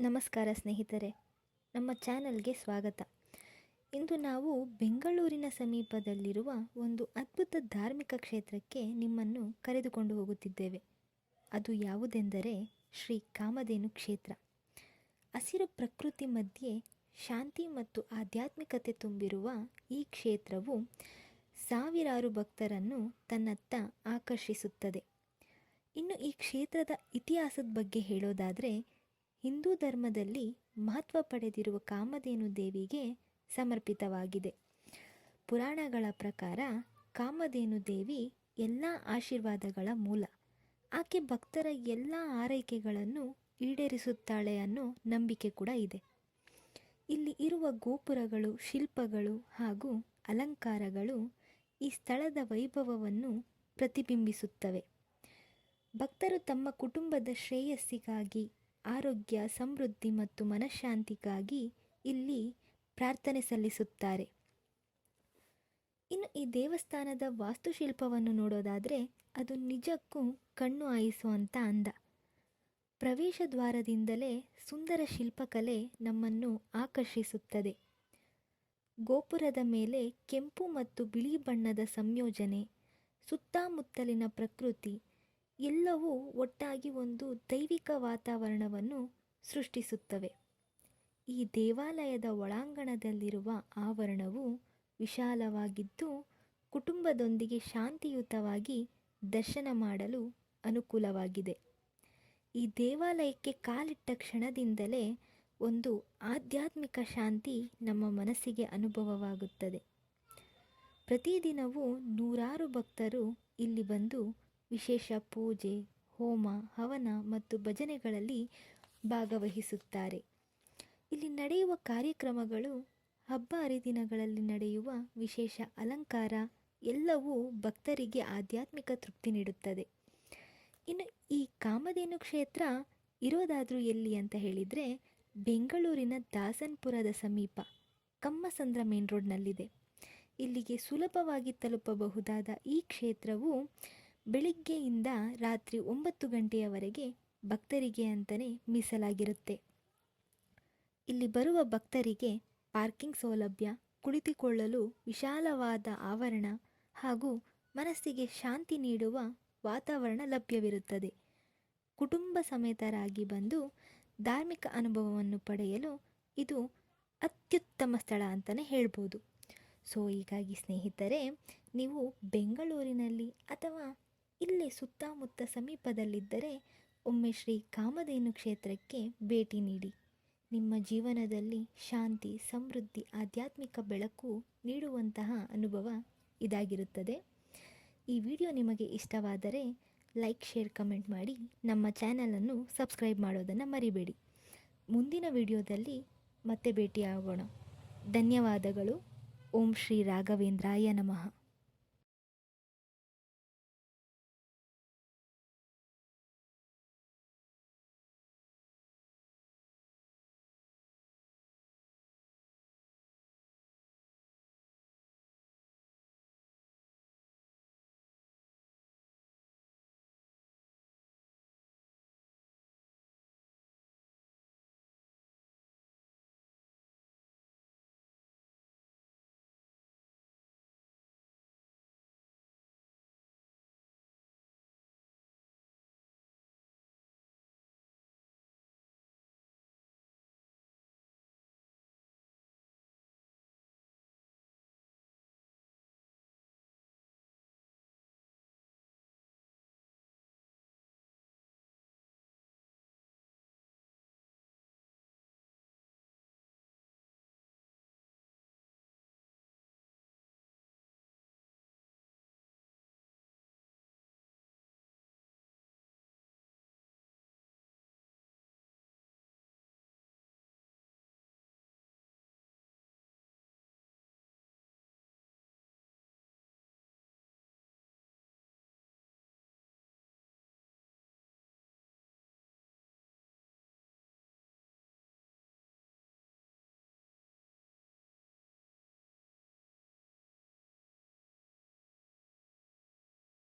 ನಮಸ್ಕಾರ ಸ್ನೇಹಿತರೆ, ನಮ್ಮ ಚಾನಲ್ಗೆ ಸ್ವಾಗತ. ಇಂದು ನಾವು ಬೆಂಗಳೂರಿನ ಸಮೀಪದಲ್ಲಿರುವ ಒಂದು ಅದ್ಭುತ ಧಾರ್ಮಿಕ ಕ್ಷೇತ್ರಕ್ಕೆ ನಿಮ್ಮನ್ನು ಕರೆದುಕೊಂಡು ಹೋಗುತ್ತಿದ್ದೇವೆ. ಅದು ಯಾವುದೆಂದರೆ ಶ್ರೀ ಕಾಮಧೇನು ಕ್ಷೇತ್ರ. ಹಸಿರು ಪ್ರಕೃತಿ ಮಧ್ಯೆ ಶಾಂತಿ ಮತ್ತು ಆಧ್ಯಾತ್ಮಿಕತೆ ತುಂಬಿರುವ ಈ ಕ್ಷೇತ್ರವು ಸಾವಿರಾರು ಭಕ್ತರನ್ನು ತನ್ನತ್ತ ಆಕರ್ಷಿಸುತ್ತದೆ. ಇನ್ನು ಈ ಕ್ಷೇತ್ರದ ಇತಿಹಾಸದ ಬಗ್ಗೆ ಹೇಳೋದಾದರೆ ಹಿಂದೂ ಧರ್ಮದಲ್ಲಿ ಮಹತ್ವ ಪಡೆದಿರುವ ಕಾಮಧೇನು ದೇವಿಗೆ ಸಮರ್ಪಿತವಾಗಿದೆ. ಪುರಾಣಗಳ ಪ್ರಕಾರ ಕಾಮಧೇನು ದೇವಿ ಎಲ್ಲ ಆಶೀರ್ವಾದಗಳ ಮೂಲ. ಆಕೆ ಭಕ್ತರ ಎಲ್ಲ ಆರೈಕೆಗಳನ್ನು ಈಡೇರಿಸುತ್ತಾಳೆ ಅನ್ನೋ ನಂಬಿಕೆ ಕೂಡ ಇದೆ. ಇಲ್ಲಿ ಇರುವ ಗೋಪುರಗಳು, ಶಿಲ್ಪಗಳು ಹಾಗೂ ಅಲಂಕಾರಗಳು ಈ ಸ್ಥಳದ ವೈಭವವನ್ನು ಪ್ರತಿಬಿಂಬಿಸುತ್ತವೆ. ಭಕ್ತರು ತಮ್ಮ ಕುಟುಂಬದ ಶ್ರೇಯಸ್ಸಿಗಾಗಿ ಆರೋಗ್ಯ, ಸಮೃದ್ಧಿ ಮತ್ತು ಮನಃಶಾಂತಿಗಾಗಿ ಇಲ್ಲಿ ಪ್ರಾರ್ಥನೆ ಸಲ್ಲಿಸುತ್ತಾರೆ. ಇನ್ನು ಈ ದೇವಸ್ಥಾನದ ವಾಸ್ತುಶಿಲ್ಪವನ್ನು ನೋಡೋದಾದರೆ ಅದು ನಿಜಕ್ಕೂ ಕಣ್ಣು ಆಯಿಸುವಂಥ ಅಂದ. ಪ್ರವೇಶ ದ್ವಾರದಿಂದಲೇ ಸುಂದರ ಶಿಲ್ಪಕಲೆ ನಮ್ಮನ್ನು ಆಕರ್ಷಿಸುತ್ತದೆ. ಗೋಪುರದ ಮೇಲೆ ಕೆಂಪು ಮತ್ತು ಬಿಳಿ ಬಣ್ಣದ ಸಂಯೋಜನೆ, ಸುತ್ತಮುತ್ತಲಿನ ಪ್ರಕೃತಿ ಎಲ್ಲವೂ ಒಟ್ಟಾಗಿ ಒಂದು ದೈವಿಕ ವಾತಾವರಣವನ್ನು ಸೃಷ್ಟಿಸುತ್ತವೆ. ಈ ದೇವಾಲಯದ ಒಳಾಂಗಣದಲ್ಲಿರುವ ಆವರಣವು ವಿಶಾಲವಾಗಿದ್ದು, ಕುಟುಂಬದೊಂದಿಗೆ ಶಾಂತಿಯುತವಾಗಿ ದರ್ಶನ ಮಾಡಲು ಅನುಕೂಲವಾಗಿದೆ. ಈ ದೇವಾಲಯಕ್ಕೆ ಕಾಲಿಟ್ಟ ಕ್ಷಣದಿಂದಲೇ ಒಂದು ಆಧ್ಯಾತ್ಮಿಕ ಶಾಂತಿ ನಮ್ಮ ಮನಸ್ಸಿಗೆ ಅನುಭವವಾಗುತ್ತದೆ. ಪ್ರತಿದಿನವೂ ನೂರಾರು ಭಕ್ತರು ಇಲ್ಲಿ ಬಂದು ವಿಶೇಷ ಪೂಜೆ, ಹೋಮ, ಹವನ ಮತ್ತು ಭಜನೆಗಳಲ್ಲಿ ಭಾಗವಹಿಸುತ್ತಾರೆ. ಇಲ್ಲಿ ನಡೆಯುವ ಕಾರ್ಯಕ್ರಮಗಳು ಹಬ್ಬ ಹರಿದಿನಗಳಲ್ಲಿ ನಡೆಯುವ ವಿಶೇಷ ಅಲಂಕಾರ, ಎಲ್ಲವೂ ಭಕ್ತರಿಗೆ ಆಧ್ಯಾತ್ಮಿಕ ತೃಪ್ತಿ ನೀಡುತ್ತದೆ. ಇನ್ನು ಈ ಕಾಮಧೇನು ಕ್ಷೇತ್ರ ಇರೋದಾದರೂ ಎಲ್ಲಿ ಅಂತ ಹೇಳಿದರೆ ಬೆಂಗಳೂರಿನ ದಾಸನ್ಪುರದ ಸಮೀಪ, ಕಮ್ಮಸಂದ್ರ ಮೇನ್ ರೋಡ್ನಲ್ಲಿದೆ. ಇಲ್ಲಿಗೆ ಸುಲಭವಾಗಿ ತಲುಪಬಹುದಾದ ಈ ಕ್ಷೇತ್ರವು ಬೆಳಿಗ್ಗೆಯಿಂದ ರಾತ್ರಿ ಒಂಬತ್ತು ಗಂಟೆಯವರೆಗೆ ಭಕ್ತರಿಗೆ ಅಂತಲೇ ಮೀಸಲಾಗಿರುತ್ತೆ. ಇಲ್ಲಿ ಬರುವ ಭಕ್ತರಿಗೆ ಪಾರ್ಕಿಂಗ್ ಸೌಲಭ್ಯ, ಕುಳಿತುಕೊಳ್ಳಲು ವಿಶಾಲವಾದ ಆವರಣ ಹಾಗೂ ಮನಸ್ಸಿಗೆ ಶಾಂತಿ ನೀಡುವ ವಾತಾವರಣ ಲಭ್ಯವಿರುತ್ತದೆ. ಕುಟುಂಬ ಸಮೇತರಾಗಿ ಬಂದು ಧಾರ್ಮಿಕ ಅನುಭವವನ್ನು ಪಡೆಯಲು ಇದು ಅತ್ಯುತ್ತಮ ಸ್ಥಳ ಅಂತಲೇ ಹೇಳ್ಬೋದು. ಸೊ, ಹೀಗಾಗಿ ಸ್ನೇಹಿತರೆ, ನೀವು ಬೆಂಗಳೂರಿನಲ್ಲಿ ಅಥವಾ ಇಲ್ಲೇ ಸುತ್ತಮುತ್ತ ಸಮೀಪದಲ್ಲಿದ್ದರೆ ಒಮ್ಮೆ ಶ್ರೀ ಕಾಮಧೇನು ಕ್ಷೇತ್ರಕ್ಕೆ ಭೇಟಿ ನೀಡಿ. ನಿಮ್ಮ ಜೀವನದಲ್ಲಿ ಶಾಂತಿ, ಸಮೃದ್ಧಿ, ಆಧ್ಯಾತ್ಮಿಕ ಬೆಳಕು ನೀಡುವಂತಹ ಅನುಭವ ಇದಾಗಿರುತ್ತದೆ. ಈ ವಿಡಿಯೋ ನಿಮಗೆ ಇಷ್ಟವಾದರೆ ಲೈಕ್, ಶೇರ್, ಕಮೆಂಟ್ ಮಾಡಿ. ನಮ್ಮ ಚಾನಲನ್ನು ಸಬ್ಸ್ಕ್ರೈಬ್ ಮಾಡೋದನ್ನು ಮರಿಬೇಡಿ. ಮುಂದಿನ ವಿಡಿಯೋದಲ್ಲಿ ಮತ್ತೆ ಭೇಟಿಯಾಗೋಣ. ಧನ್ಯವಾದಗಳು. ಓಂ ಶ್ರೀ ರಾಘವೇಂದ್ರಾಯ ನಮಃ.